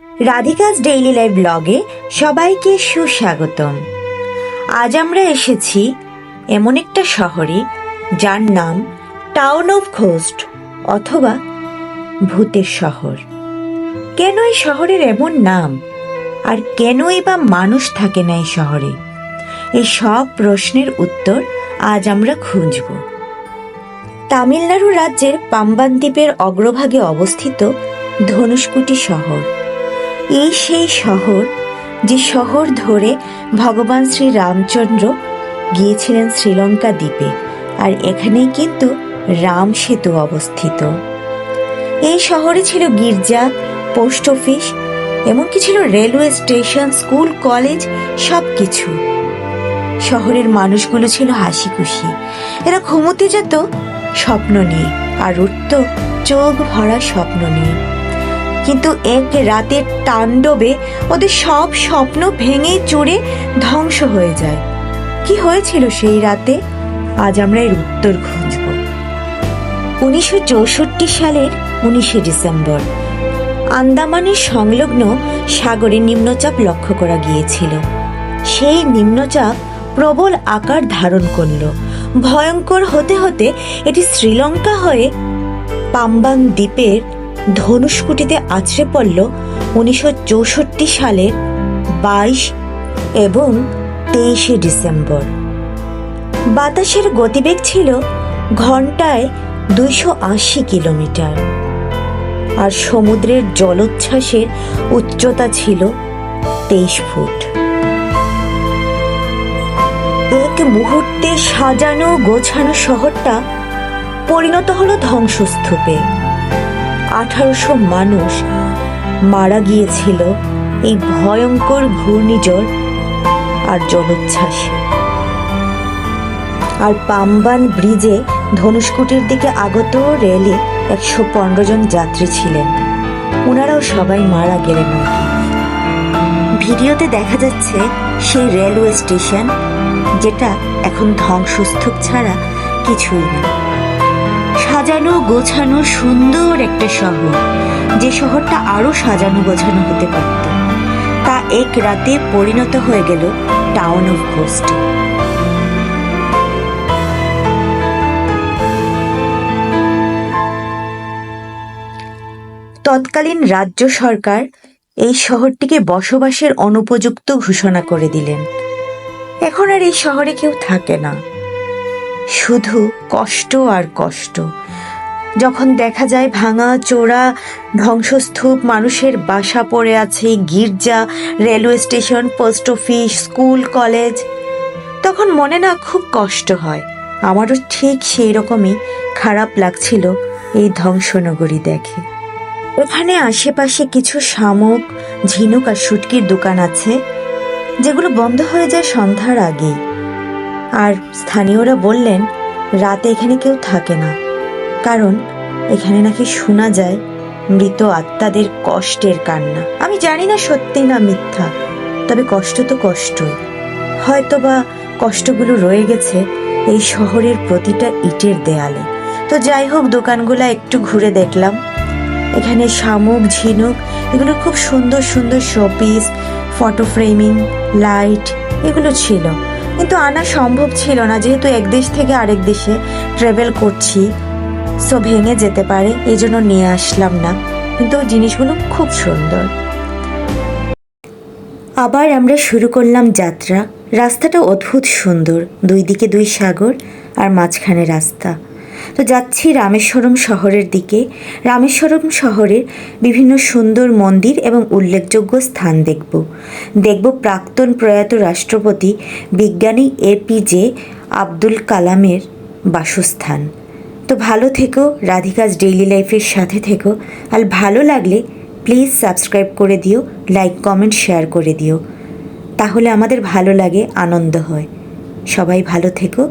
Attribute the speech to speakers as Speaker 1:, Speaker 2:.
Speaker 1: রাধিকাস daily life ব্লগে সবাইকে সুস্বাগতম। আজ আমরা এসেছি এমন একটা শহরে যার নাম টাউন অফ ঘোস্ট অথবা ভূতের শহর। কেন এই শহরের এমন নাম? আর কেনই বা মানুষ থাকে না এই শহরে? এই সব প্রশ্নের উত্তর আজ আমরা খুঁজব। তামিলনাড়ু রাজ্যের পাম্বান দ্বীপের অগ্রভাগে অবস্থিত ধনুষ্কুটি শহর। এই সেই শহর, যে শহর ধরে ভগবান শ্রী রামচন্দ্র গিয়েছিলেন শ্রীলঙ্কা দ্বীপে, আর এখানেই কিন্তু রাম সেতু অবস্থিত। এই শহরে ছিল গির্জা পোস্ট অফিস, এমনকি ছিল রেলওয়ে স্টেশন, স্কুল, কলেজ সব কিছু শহরের মানুষগুলো ছিল হাসি খুশি এরা ঘুমোতে যেত স্বপ্ন নিয়ে, আর উঠত চোখ ভরা স্বপ্ন নিয়ে। কিন্তু এক রাতের তাণ্ডবে ওদের সব স্বপ্ন ভেঙে চুরে ধ্বংস হয়ে যায়। কি হয়েছিল সেই রাতে? আজ আমরা এর উত্তর খুঁজব। উনিশশো চৌষট্টি সালের উনিশে ডিসেম্বর। আন্দামানের সংলগ্ন সাগরে নিম্নচাপ লক্ষ্য করা গিয়েছিল। সেই নিম্নচাপ প্রবল আকার ধারণ করল। ভয়ঙ্কর হতে হতে এটি শ্রীলঙ্কা হয়ে পাম্বান দ্বীপের ধনুষ্কুটিতে আছড়ে পড়ল উনিশশো চৌষট্টি সালের বাইশ এবং তেইশে ডিসেম্বর। বাতাসের গতিবেগ ছিল ঘন্টায় দুইশো আশি কিলোমিটার। আর সমুদ্রের জলোচ্ছ্বাসের উচ্চতা ছিল তেইশ ফুট। এক মুহূর্তে সাজানো গোছানো শহরটা পরিণত হলো ধ্বংসস্তূপে। আঠারোশো মানুষ মারা গিয়েছিল এই ভয়ঙ্কর ঘূর্ণিঝড় আর জলোচ্ছ্বাসে। আর পাম্বান ব্রিজে ধনুষ্কুটির দিকে আগত রেলে একশো পনেরো জন যাত্রী ছিলেন। ওনারাও সবাই মারা গেলেন ভিডিওতে দেখা যাচ্ছে সেই রেলওয়ে স্টেশন যেটা এখন ধ্বংসস্তূপ ছাড়া কিছুই না। সাজানো গোছানো সুন্দর একটা শহর, যে শহরটা আরও সাজানো গোছানো হতে পারত। তা এক রাতে পরিণত হয়ে গেল টাউন অফ ঘোস্টে তৎকালীন রাজ্য সরকার এই শহরটিকে বসবাসের অনুপযুক্ত ঘোষণা করে দিলেন। এখন আর এই শহরে কেউ থাকে না। শুধু কষ্ট আর কষ্ট। যখন দেখা যায় ভাঙা চোরা, ধ্বংসস্তূপ, মানুষের বাসা পড়ে আছে, গির্জা, railway station, post office, school, college, তখন মনে না খুব কষ্ট হয়। আমারও ঠিক সেই রকমই খারাপ লাগছিল এই ধ্বংসনগরী দেখে। এখানে আশেপাশে কিছু শামুক, ঝিনুক আর শুটকির দোকান আছে, যেগুলো বন্ধ হয়ে যায় সন্ধ্যার আগেই। আর স্থানীয়রা বললেন, রাতে এখানে কেউ থাকে না। কারণ এখানে নাকি শোনা যায় মৃত আত্মাদের কষ্টের কান্না। আমি জানি না সত্যি না মিথ্যা, তবে কষ্ট তো কষ্টই। হয়তোবা কষ্টগুলো রয়ে গেছে এই শহরের প্রতিটা ইটের দেয়ালে। তো যাই হোক, দোকানগুলো একটু ঘুরে দেখলাম। এখানে শামুক, ঝিনুক, এগুলো খুব সুন্দর সুন্দর শোপিস, ফটো ফ্রেমিং, লাইট, এগুলো ছিল। কিন্তু আনা সম্ভব ছিল না, যেহেতু এক দেশ থেকে আরেক দেশে ট্রাভেল করছি। সো ভেঙে যেতে পারে, এই জন্য নিয়ে আসলাম না। কিন্তু জিনিসগুলো খুব সুন্দর। আবার আমরা শুরু করলাম যাত্রা। রাস্তাটা অদ্ভুত সুন্দর, দুই দিকে দুই সাগর আর মাঝখানে রাস্তা। তো যাচ্ছি রামেশ্বরম শহরের দিকে। রামেশ্বরম শহরের বিভিন্ন সুন্দর মন্দির এবং উল্লেখযোগ্য স্থান দেখব। দেখব প্রাক্তন প্রয়াত রাষ্ট্রপতি বিজ্ঞানী এপিজে আব্দুল কালামের বাসস্থান। তো ভালো থেকো, রাধিকাস ডেইলি লাইফের সাথে থেকো। আর ভালো লাগলে প্লিজ সাবস্ক্রাইব করে দিও, লাইক, কমেন্ট, শেয়ার করে দিও। তাহলে আমাদের ভালো লাগে, আনন্দ হয়। সবাই ভালো থেকো